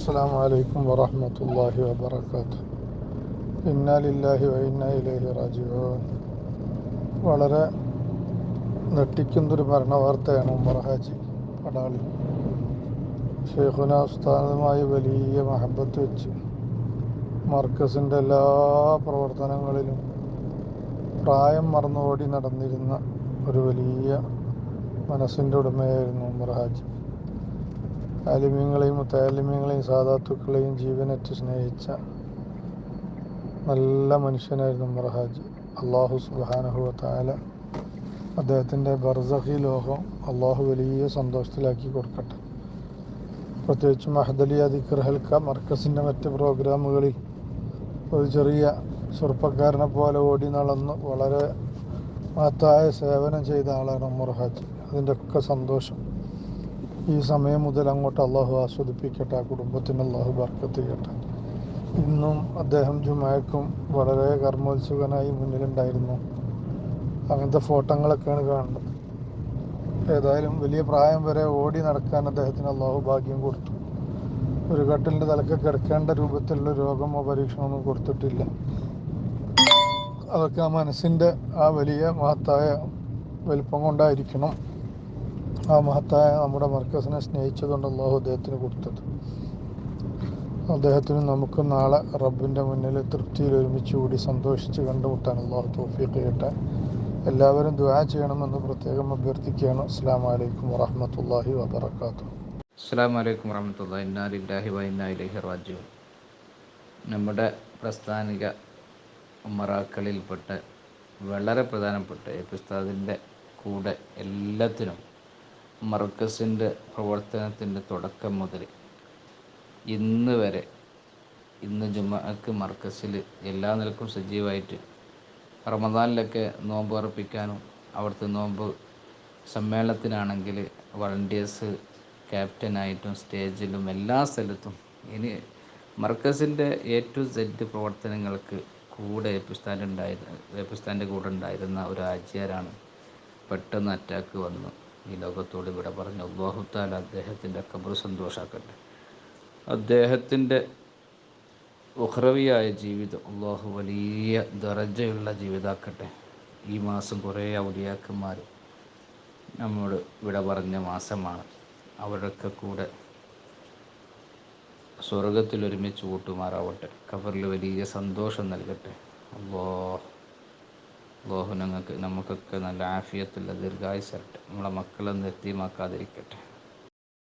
السلام عليكم ورحمة الله وبركاته ഇന്നാ ലില്ലാഹി വൈന്ന ഇലൈഹി റാജിഊൻ വളരെ നെട്ടിക്കുന്നൊരു മരണവാർത്തയാണ് ഉമർ ഹാജി പടാളി ഷെയ്ഖുന ഉസ്താദുമായി വലിയ മഹബത്ത് വെച്ച് മർക്കസിൻ്റെ എല്ലാ പ്രവർത്തനങ്ങളിലും പ്രായം മറന്നു ഓടി നടന്നിരുന്ന ഒരു വലിയ മനസ്സിൻ്റെ ഉടമയായിരുന്നു ഉമർ ഹാജി ആലിമ്യങ്ങളെയും മുത്താലിമ്യങ്ങളെയും സാധാത്തുക്കളെയും ജീവനറ്റ് സ്നേഹിച്ച നല്ല മനുഷ്യനായിരുന്നു ഉമർ ഹാജി അള്ളാഹു സുബാനഹു താല അദ്ദേഹത്തിന്റെ ബർസഹി ലോഹം അള്ളാഹു വലിയ സന്തോഷത്തിലാക്കി കൊടുക്കട്ടെ. പ്രത്യേകിച്ച് മഹദലിയ ദിക്കർ ഹൽക്ക മർക്കസിന്റെ മറ്റ് പ്രോഗ്രാമുകളിൽ ഒരു ചെറിയ ചെറുപ്പക്കാരനെ പോലെ ഓടി നടന്ന് വളരെ മഹത്തായ സേവനം ചെയ്ത ആളാണ് ഉമർ ഹാജി അതിന്റെ ഒക്കെ സന്തോഷം. ഈ സമയം മുതൽ അങ്ങോട്ട് അള്ളാഹു ആസ്വദിപ്പിക്കട്ടെ ആ കുടുംബത്തിന് അള്ളാഹു ബർക്കത്ത് ചെയ്യട്ടെ. ഇന്നും അദ്ദേഹം ജുമായക്കും വളരെ കർമ്മോത്സുകനായി മുന്നിലുണ്ടായിരുന്നു. അങ്ങനത്തെ ഫോട്ടോകളൊക്കെയാണ് കാണുന്നത്. ഏതായാലും വലിയ പ്രായം വരെ ഓടി നടക്കാൻ അദ്ദേഹത്തിന് അള്ളാഹു ഭാഗ്യം കൊടുത്തു. ഒരു കട്ടിലിന്റെ തലക്ക് കിടക്കേണ്ട രൂപത്തിലുള്ള രോഗമോ പരീക്ഷണമൊന്നും കൊടുത്തിട്ടില്ല. അതൊക്കെ ആ മനസ്സിന്റെ ആ വലിയ മഹത്തായ വലിപ്പം കൊണ്ടായിരിക്കണം ആ മഹത്തായ നമ്മുടെ മർക്കസിനെ സ്നേഹിച്ചതുകൊണ്ട് അള്ളാഹു അദ്ദേഹത്തിന് കൊടുത്തത്. അദ്ദേഹത്തിന് നമുക്ക് നാളെ റബ്ബിന്റെ മുന്നിൽ തൃപ്തിയിൽ ഒരുമിച്ച് കൂടി സന്തോഷിച്ച് കണ്ടുമുട്ടാൻ അള്ളാഹു തോഫിയൊക്കെ കിട്ടാൻ എല്ലാവരും ദുആ ചെയ്യണമെന്ന് പ്രത്യേകം അഭ്യർത്ഥിക്കുകയാണ്. അസ്സാം വലൈക്കും വറഹമത്തല്ലാഹി വാബർക്കാത്തു അസ്സാം വലൈക്കും വറഹമത്തുള്ള ഇന്നാലില്ലാഹി വൈനാലിഹി റാജു നമ്മുടെ പ്രസ്ഥാനിക മറാക്കളിൽപ്പെട്ട് വളരെ പ്രധാനപ്പെട്ട എപ്പിസ്താദിന്റെ കൂടെ എല്ലാത്തിനും മർക്കസിന്റെ പ്രവർത്തനത്തിന്റെ തുടക്കം മുതൽ ഇന്ന് വരെ ഇന്ന് ജുമാക്ക് മർക്കസിൽ എല്ലാ നിലക്കും സജീവമായിട്ട് റമദാനിലൊക്കെ നോമ്പ് അർപ്പിക്കാനും അവിടുത്തെ നോമ്പ് സമ്മേളനത്തിനാണെങ്കിൽ വളണ്ടിയേഴ്സ് ക്യാപ്റ്റനായിട്ടും സ്റ്റേജിലും എല്ലാ സ്ഥലത്തും ഇനി മർക്കസിന്റെ എ ടു സെഡ് പ്രവർത്തനങ്ങൾക്ക് കൂടെ എപ്പിസ്ഥാൻ ഉണ്ടായിരുന്ന എപ്പിസ്ഥാന്റെ കൂടെ ഉണ്ടായിരുന്ന ഒരു ആചാരാണ് പെട്ടെന്ന് അറ്റാക്ക് വന്നു. ഈ ലോകത്തോട് ഇവിടെ പറഞ്ഞു അള്ളാഹുത്താൽ അദ്ദേഹത്തിന്റെ കബർ സന്തോഷാക്കട്ടെ. അദ്ദേഹത്തിന്റെ ഉഹ്രവിയായ ജീവിതം അള്ളാഹു വലിയ ദറജയുള്ള ജീവിതാക്കട്ടെ. ഈ മാസം കുറേ ഔലിയാക്കന്മാർ നമ്മോട് ഇവിടെ പറഞ്ഞ മാസമാണ്. അവരൊക്കെ കൂടെ സ്വർഗത്തിൽ ഒരുമിച്ച് കൂട്ടുമാറാവട്ടെ. കബറിൽ വലിയ സന്തോഷം നൽകട്ടെ. അല്ലോ അള്ളാഹു നമുക്കൊക്കെ നല്ല ആഫിയത്തുള്ള ദീർഘായുസരട്ടെ നമ്മളെ മക്കളെ എത്തിമാക്കാതിരിക്കട്ടെ